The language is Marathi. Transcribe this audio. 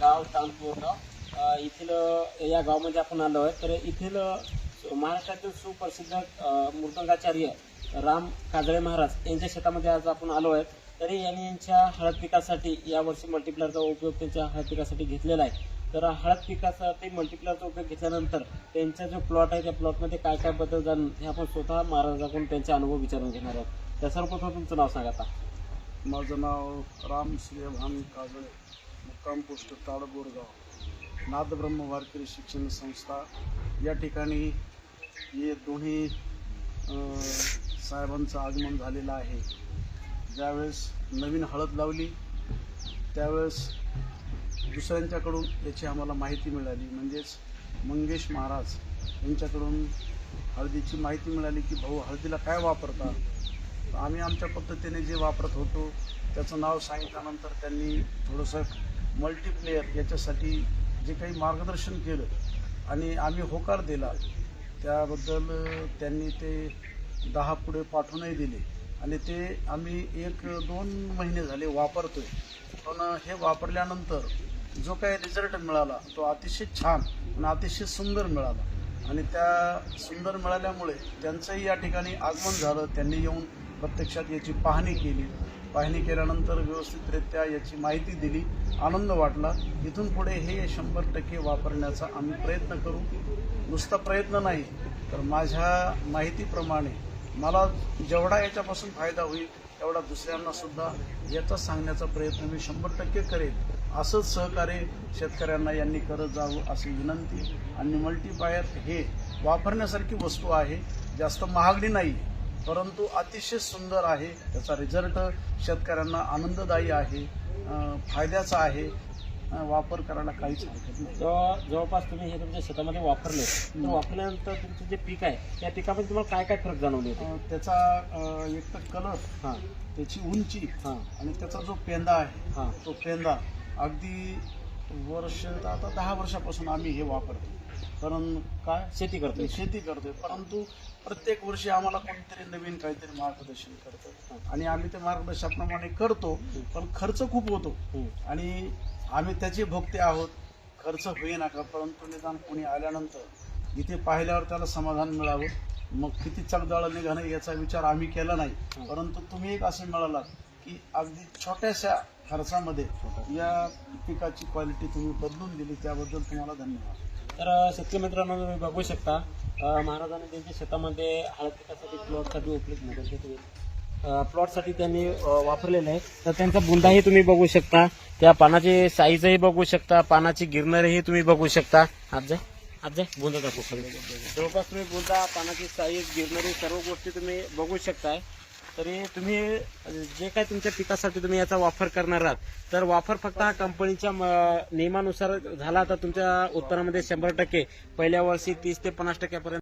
गाव तानपूर येथील या गावामध्ये आपण आलो आहे. तर येथील महाराष्ट्रातील सुप्रसिद्ध मृदंगाचार्य राम काजळे महाराज यांच्या शेतामध्ये आज आपण आलो आहे. तरी यांनी यांच्या हळद पिकासाठी यावर्षी मल्टिप्लरचा उपयोग त्यांच्या हळद पिकासाठी घेतलेला आहे. तर हळद पिकासाठी मल्टिप्लरचा उपयोग घेतल्यानंतर त्यांचा जो प्लॉट आहे त्या प्लॉटमध्ये काय काय बदल जाणून हे आपण स्वतः महाराजाकडून त्यांचे अनुभव विचारून घेणार आहोत. त्या सर्वप्रथम तुमचं नाव सांगा आता. माझं नाव राम श्रीभान काजळे. मुक्काम पोस्ट ताडबोरगाव. नादब्रह्म वारकरी शिक्षण संस्था. या ठिकाणी हे दोन्ही साहेबांचं आगमन झालेलं आहे. ज्यावेळेस नवीन हळद लावली त्यावेळेस दुसऱ्यांच्याकडून याची आम्हाला माहिती मिळाली. म्हणजेच मंगेश महाराज यांच्याकडून हळदीची माहिती मिळाली की भाऊ हळदीला काय वापरतात आम्ही आमच्या पद्धतीने जे वापरत होतो त्याचं नाव सांगितल्यानंतर त्यांनी थोडंसं मल्टीप्लेअर याच्यासाठी जे काही मार्गदर्शन केलं आणि आम्ही होकार दिला त्याबद्दल त्यांनी ते दहा पुढे पाठवूनही दिले. आणि ते आम्ही एक दोन महिने झाले वापरतोय. पण हे वापरल्यानंतर जो काही रिझल्ट मिळाला तो अतिशय छान आणि अतिशय सुंदर मिळाला. आणि त्या सुंदर मिळाल्यामुळे त्यांचंही या ठिकाणी आगमन झालं त्यांनी येऊन प्रत्यक्षात याची पाहणी केली. पाहणी केल्यानंतर व्यवस्थितरित्या याची माहिती दिली आनंद वाटला. इथून पुढे हे शंभर टक्के वापरण्याचा आम्ही प्रयत्न करू. नुसता प्रयत्न नाही तर माझ्या माहितीप्रमाणे मला जेवढा याच्यापासून फायदा होईल तेवढा दुसऱ्यांना सुद्धा याचा सांगण्याचा प्रयत्न मी शंभर टक्के करेन. असंच सहकार्य शेतकऱ्यांना यांनी करत जावं अशी विनंती. आणि मल्टीपायर हे वापरण्यासारखी वस्तू आहे जास्त महागडी नाही. परंतु अतिशय सुंदर आहे. त्याचा रिझल्ट शेतकऱ्यांना आनंददायी आहे. फायद्याचा आहे. वापर करायला काहीच हरकत नाही. जेव्हा जवळपास तुम्ही हे तुमच्या शेतामध्ये वापरले तर वापरल्यानंतर तुमचं जे पीक आहे त्या पिकामध्ये तुम्हाला काय काय फरक जाणवले त्याचा एक तर कलर हां. त्याची उंची हां. आणि त्याचा जो पेंदा आहे हां. तो पेंदा अगदी वर्ष आता दहा वर्षापासून आम्ही हे वापरतो. कारण काय? शेती करतोय. शेती करतोय. परंतु प्रत्येक वर्षी आम्हाला कोणीतरी नवीन काहीतरी मार्गदर्शन करतं. आणि आम्ही ते मार्गदर्शनाप्रमाणे करतो पण खर्च खूप होतो. आणि आम्ही त्याचे भोगते आहोत. खर्च होईना का परंतु निदान कोणी आल्यानंतर इथे पाहिल्यावर त्याला समाधान मिळावं. मग किती चकदळ निघाणं याचा विचार आम्ही केला नाही. परंतु तुम्ही एक असे मिळालात की अगदी छोट्याशा खर्चामध्ये या पिकाची क्वालिटी तुम्ही बदलून दिली त्याबद्दल तुम्हाला धन्यवाद. तर शेतकरी मित्रांनो तुम्ही बघू शकता महाराजांनी त्यांच्या शेतामध्ये हळद पिकासाठी प्लॉटसाठी उपलब्ध प्लॉटसाठी त्यांनी वापरलेलं आहे तर त्यांचा बुंदाही तुम्ही बघू शकता. त्या पानाची साईजही बघू शकता. पानाची गिरणारही तुम्ही बघू शकता. आज आज जाय बुंदा दाखवू जवळपास तुम्ही बुंदा पानाची साईज गिरणारी सर्व गोष्टी तुम्ही बघू शकताय. तरी तुम्ही जे काय तुमच्या पिकासाठी तुम्ही याचा वापर करणार आहात तर वापर फक्त हा कंपनीच्या म- नियमानुसार झाला तर तुमच्या उत्पन्नामध्ये शंभर टक्के पहिल्या वर्षी तीस ते पन्नास टक्क्यापर्यंत